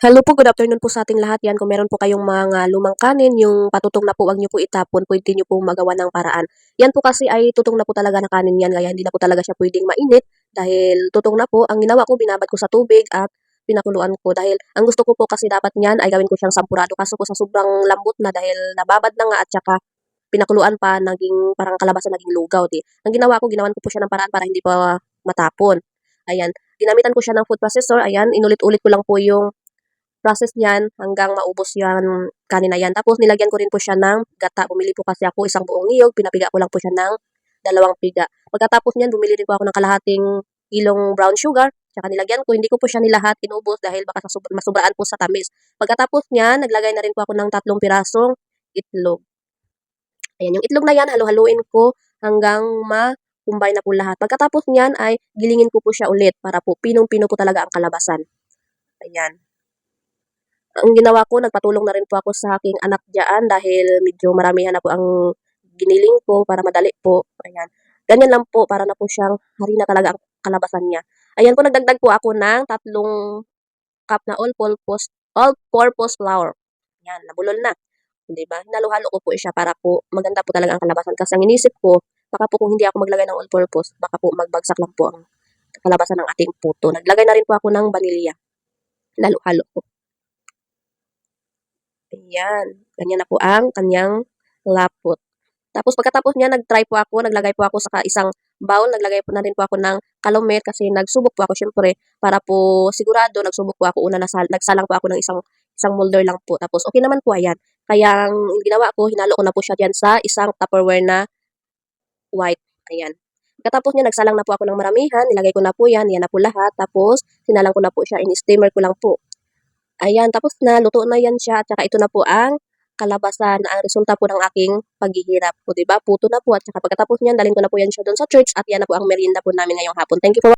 Hello po, good afternoon po sa ating lahat. Yan, kung meron po kayong mga lumang kanin, yung patutong na po, wag niyo po itapon, pwede niyo po magawa ng paraan. Yan po kasi ay tutong na po talaga na kanin yan, kaya hindi na po talaga siya pwedeng mainit dahil tutong na po. Ang ginawa ko, binabad ko sa tubig at pinakuluan ko dahil ang gusto ko po kasi dapat niyan ay gawin ko siyang sampurado kaso po sa sobrang lambot na dahil nababad na nga at saka pinakuluan pa, naging parang kalabasan, naging lugaw. Di. Ang ginawa ko, ginawan ko po siya ng paraan para hindi pa matapon. Ayan, ginamitan ko siya ng food processor. Ayan, inulit-ulit ko lang po yung process niyan hanggang maubos yan kanina yan. Tapos nilagyan ko rin po siya ng gata. Bumili po kasi ako isang buong niyog, pinapiga ko lang po siya ng dalawang piga. Pagkatapos niyan, bumili rin po ako ng kalahating kilong brown sugar, tsaka nilagyan ko, hindi ko po siya nilahat inubos dahil baka masubraan po sa tamis. Pagkatapos niyan, naglagay na rin po ako ng tatlong pirasong itlog. Ayan, yung itlog na yan, halu-haluin ko hanggang ma-combine na po lahat. Pagkatapos niyan ay gilingin ko po siya ulit para po pinong-pino po talaga ang kalabasan. Ayan ang ginawa ko, nagpatulong na rin po ako sa aking anak dyan dahil medyo maramihan na po ang giniling ko para madali po. Ayan. Ganyan lang po, para na po siyang harina talaga ang kalabasan niya. Ayan po, nagdagdag po ako ng tatlong cup na all-purpose all-purpose flour. Ayan, nabulol na. Di ba? Hinalo-halo ko po siya para po maganda po talaga ang kalabasan. Kasi ang inisip ko, baka po kung hindi ako maglagay ng all-purpose, baka po magbagsak lang po ang kalabasan ng ating puto. Naglagay na rin po ako ng vanilya. Halo-halo ko. Ayan. Ganyan na po ang kanyang lapot. Tapos pagkatapos niya, nag-try po ako, naglagay po ako sa isang bowl, naglagay po na rin po ako ng kalumet kasi nagsubok po ako syempre para po sigurado, nagsubok po ako una, nasal, nagsalang po ako ng isang isang molder lang po. Tapos okay naman po ayan. Kaya ang ginawa ko, hinalo ko na po siya diyan sa isang Tupperware na white. Ayan. Pagkatapos niya, nagsalang na po ako ng maramihan, nilagay ko na po yan, yan na po lahat. Tapos, sinalang ko na po siya, in-steamer ko lang po. Ayan, tapos na, luto na yan siya. At saka ito na po ang kalabasan ang resulta po ng aking paghihirap. O, diba? Puto na po. At saka pagkatapos niyan, dalhin ko na po yan siya doon sa church. At yan na po ang merienda po namin ngayong hapon. Thank you for